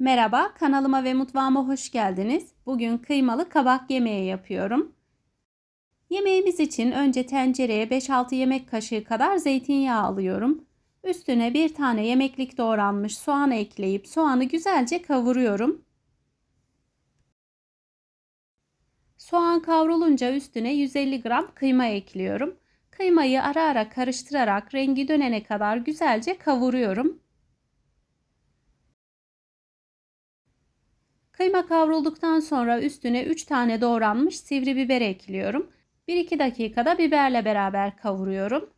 Merhaba, kanalıma ve mutfağıma hoş geldiniz. Bugün kıymalı kabak yemeği yapıyorum. Yemeğimiz için önce tencereye 5-6 yemek kaşığı kadar zeytinyağı alıyorum. Üstüne bir tane yemeklik doğranmış soğan ekleyip soğanı güzelce kavuruyorum. Soğan kavrulunca üstüne 150 gram kıyma ekliyorum. Kıymayı ara ara karıştırarak rengi dönene kadar güzelce kavuruyorum. Kıyma kavrulduktan sonra üstüne 3 tane doğranmış sivri biber ekliyorum. 1-2 dakikada biberle beraber kavuruyorum.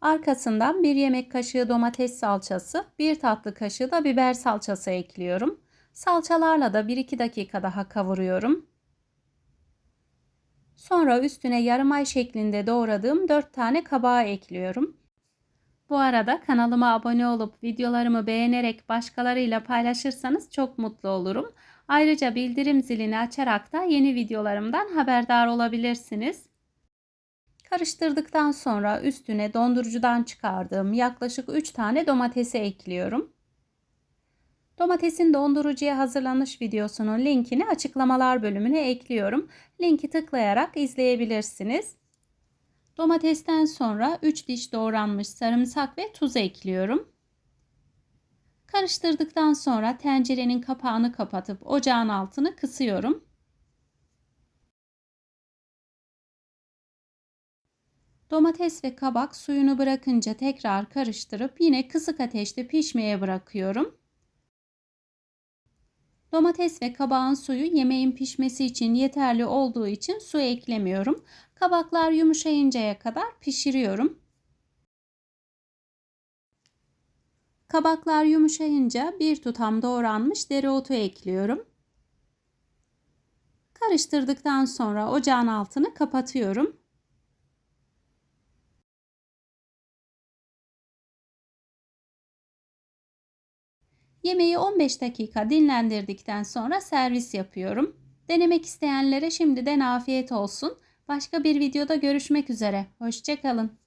Arkasından 1 yemek kaşığı domates salçası, 1 tatlı kaşığı da biber salçası ekliyorum. Salçalarla da 1-2 dakika daha kavuruyorum. Sonra üstüne yarım ay şeklinde doğradığım 4 tane kabağı ekliyorum. Bu arada kanalıma abone olup videolarımı beğenerek başkalarıyla paylaşırsanız çok mutlu olurum. Ayrıca bildirim zilini açarak da yeni videolarımdan haberdar olabilirsiniz. Karıştırdıktan sonra üstüne dondurucudan çıkardığım yaklaşık 3 tane domatesi ekliyorum. Domatesin dondurucuya hazırlanış videosunun linkini açıklamalar bölümüne ekliyorum. Linki tıklayarak izleyebilirsiniz. Domatesten sonra 3 diş doğranmış sarımsak ve tuz ekliyorum. Karıştırdıktan sonra tencerenin kapağını kapatıp ocağın altını kısıyorum. Domates ve kabak suyunu bırakınca tekrar karıştırıp yine kısık ateşte pişmeye bırakıyorum. Domates ve kabağın suyu yemeğin pişmesi için yeterli olduğu için su eklemiyorum. Kabaklar yumuşayıncaya kadar pişiriyorum. Kabaklar yumuşayınca bir tutam doğranmış dereotu ekliyorum. Karıştırdıktan sonra ocağın altını kapatıyorum. Yemeği 15 dakika dinlendirdikten sonra servis yapıyorum. Denemek isteyenlere şimdiden afiyet olsun. Başka bir videoda görüşmek üzere. Hoşçakalın.